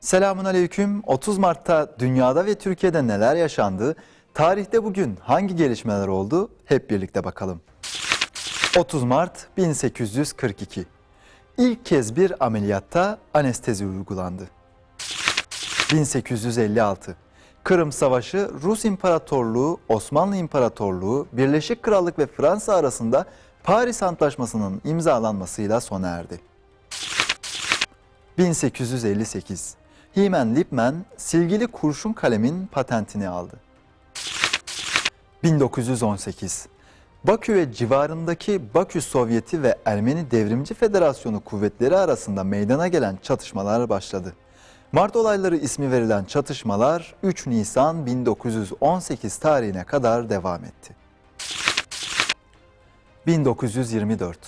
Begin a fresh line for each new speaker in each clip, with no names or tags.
Selamun Aleyküm. 30 Mart'ta dünyada ve Türkiye'de neler yaşandı? Tarihte bugün hangi gelişmeler oldu? Hep birlikte bakalım. 30 Mart 1842. İlk kez bir ameliyatta anestezi uygulandı. 1856. Kırım Savaşı Rus İmparatorluğu, Osmanlı İmparatorluğu, Birleşik Krallık ve Fransa arasında Paris Antlaşması'nın imzalanmasıyla sona erdi. 1858. Heman Lipman silgili kurşun kalemin patentini aldı. 1918. Bakü ve civarındaki Bakü Sovyeti ve Ermeni Devrimci Federasyonu kuvvetleri arasında meydana gelen çatışmalar başladı. Mart olayları ismi verilen çatışmalar 3 Nisan 1918 tarihine kadar devam etti. 1924.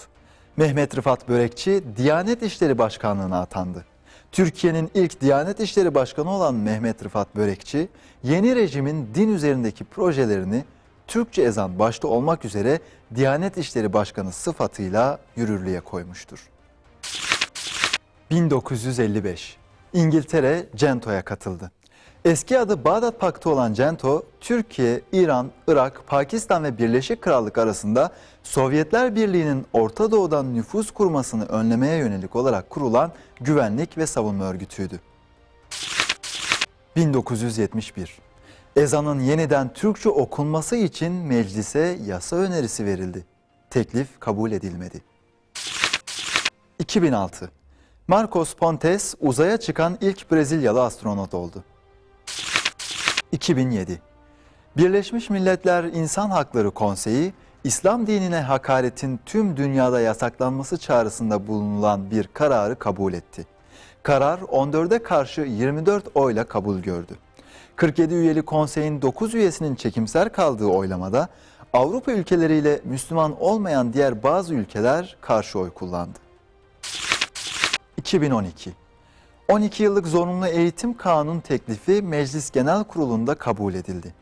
Mehmet Rıfat Börekçi Diyanet İşleri Başkanlığı'na atandı. Türkiye'nin ilk Diyanet İşleri Başkanı olan Mehmet Rıfat Börekçi, yeni rejimin din üzerindeki projelerini Türkçe ezan başta olmak üzere Diyanet İşleri Başkanı sıfatıyla yürürlüğe koymuştur. 1955. İngiltere CENTO'ya katıldı. Eski adı Bağdat Paktı olan CENTO, Türkiye, İran, Irak, Pakistan ve Birleşik Krallık arasında Sovyetler Birliği'nin Orta Doğu'dan nüfus kurmasını önlemeye yönelik olarak kurulan güvenlik ve savunma örgütüydü. 1971. Ezanın yeniden Türkçe okunması için meclise yasa önerisi verildi. Teklif kabul edilmedi. 2006. Marcos Pontes uzaya çıkan ilk Brezilyalı astronot oldu. 2007. Birleşmiş Milletler İnsan Hakları Konseyi, İslam dinine hakaretin tüm dünyada yasaklanması çağrısında bulunulan bir kararı kabul etti. Karar 14'e karşı 24 oyla kabul gördü. 47 üyeli konseyin 9 üyesinin çekimser kaldığı oylamada Avrupa ülkeleriyle Müslüman olmayan diğer bazı ülkeler karşı oy kullandı. 2012 12 yıllık zorunlu eğitim kanun teklifi Meclis Genel Kurulu'nda kabul edildi.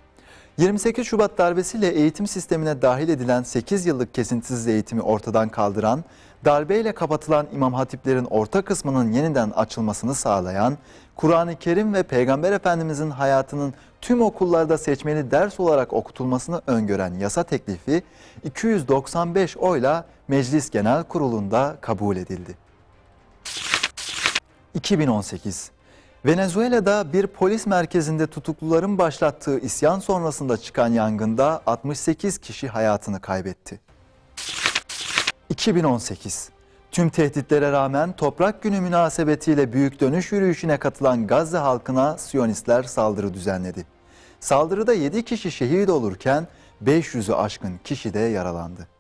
28 Şubat darbesiyle eğitim sistemine dahil edilen 8 yıllık kesintisiz eğitimi ortadan kaldıran, darbeyle kapatılan imam hatiplerin orta kısmının yeniden açılmasını sağlayan, Kur'an-ı Kerim ve Peygamber Efendimizin hayatının tüm okullarda seçmeli ders olarak okutulmasını öngören yasa teklifi 295 oyla Meclis Genel Kurulu'nda kabul edildi. 2018 Venezuela'da bir polis merkezinde tutukluların başlattığı isyan sonrasında çıkan yangında 68 kişi hayatını kaybetti. 2018 Tüm tehditlere rağmen Toprak Günü münasebetiyle büyük dönüş yürüyüşüne katılan Gazze halkına Siyonistler saldırı düzenledi. Saldırıda 7 kişi şehit olurken 500'ü aşkın kişi de yaralandı.